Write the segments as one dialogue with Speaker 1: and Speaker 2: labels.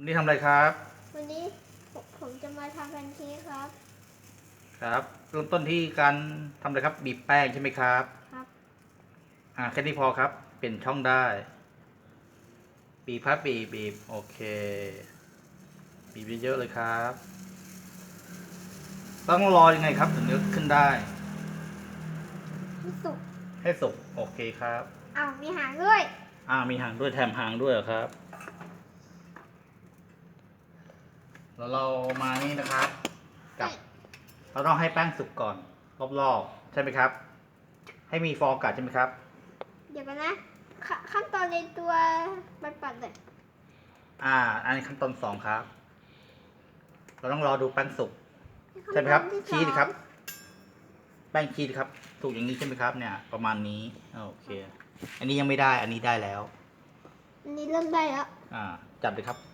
Speaker 1: วันนี้ทำอะไรครับ
Speaker 2: วันนี้ผมผมจะมาทำแพนเค้กครับ
Speaker 1: ครับเริ่มต้นที่การทำอะไรครับ บีบแป้งใช่ไหมครับ
Speaker 2: ครับ
Speaker 1: อ่าแค่นี้พอครับ เปลี่ยนช่องได้ บีบครับบีบบีบโอเค บีบเยอะๆเลยครับ ต้องรอยังไงครับถึงจะขึ้นได้
Speaker 2: ที่สุก
Speaker 1: ให้สุกโอเคครับ
Speaker 2: อ้าวมีหางด้วย
Speaker 1: อ่ามีหางด้วยแถมหางด้วยเหรอครับ แล้วเรามานี่นะครับกับเราต้องให้แป้งสุกก่อน รอบๆ ใช่ไหมครับ ให้มีฟองอากาศใช่ไหมครับ
Speaker 2: เดี๋ยวกันนะขขั้นตอนในตัวปัดปัดๆเลย
Speaker 1: อ่า อันนี้ขั้นตอนสองครับ เราต้องรอดูแป้งสุกใช่ไหมครับ
Speaker 2: ขั้นตอนที่
Speaker 1: ชี้ดิครับ
Speaker 2: สอง
Speaker 1: แป้งชีสครับ สุกอย่างนี้ใช่ไหมครับ เนี่ย ประมาณนี้โอเค อันนี้ยังไม่ได้ อันนี้ได้แล้ว
Speaker 2: อันนี้เริ่มได้แล้ว
Speaker 1: อ่า จับเลยครับ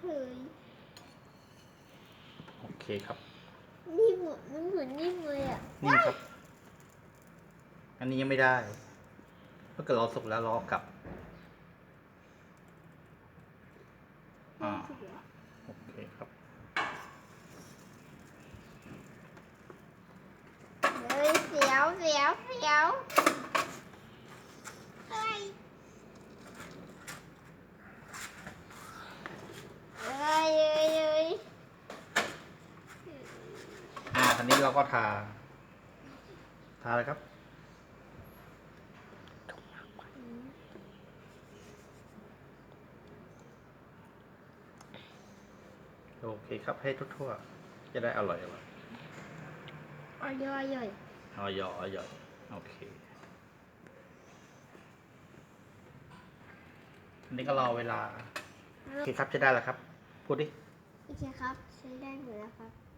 Speaker 2: เฮ้ย
Speaker 1: โอเคครับ
Speaker 2: นิ่มอะมันเหมือนนิ่มเลยอะ
Speaker 1: นี่ครับ อันนี้ยังไม่ได้ถ้าเกิดเราสุกแล้วเราเอากลับ อ่า โอเคครับ
Speaker 2: เฮ้ยเสียวเสียวเสียว เฮ้ยเอ้ยเอ้ยเอ้ย
Speaker 1: อ่าทีนี้เราก็ทา ทาเลยครับ โอเคครับให้ทั่วๆ จะได้อร่อยอร่อย
Speaker 2: อ่อยย่อยย่อย
Speaker 1: อร่อยอร่อยโอเค อันนี้ก็รอเวลา โอเคครับจะได้แล้วครับ พูดดิ
Speaker 2: โอเคครับ ใช้ได้หมดแล้วครับ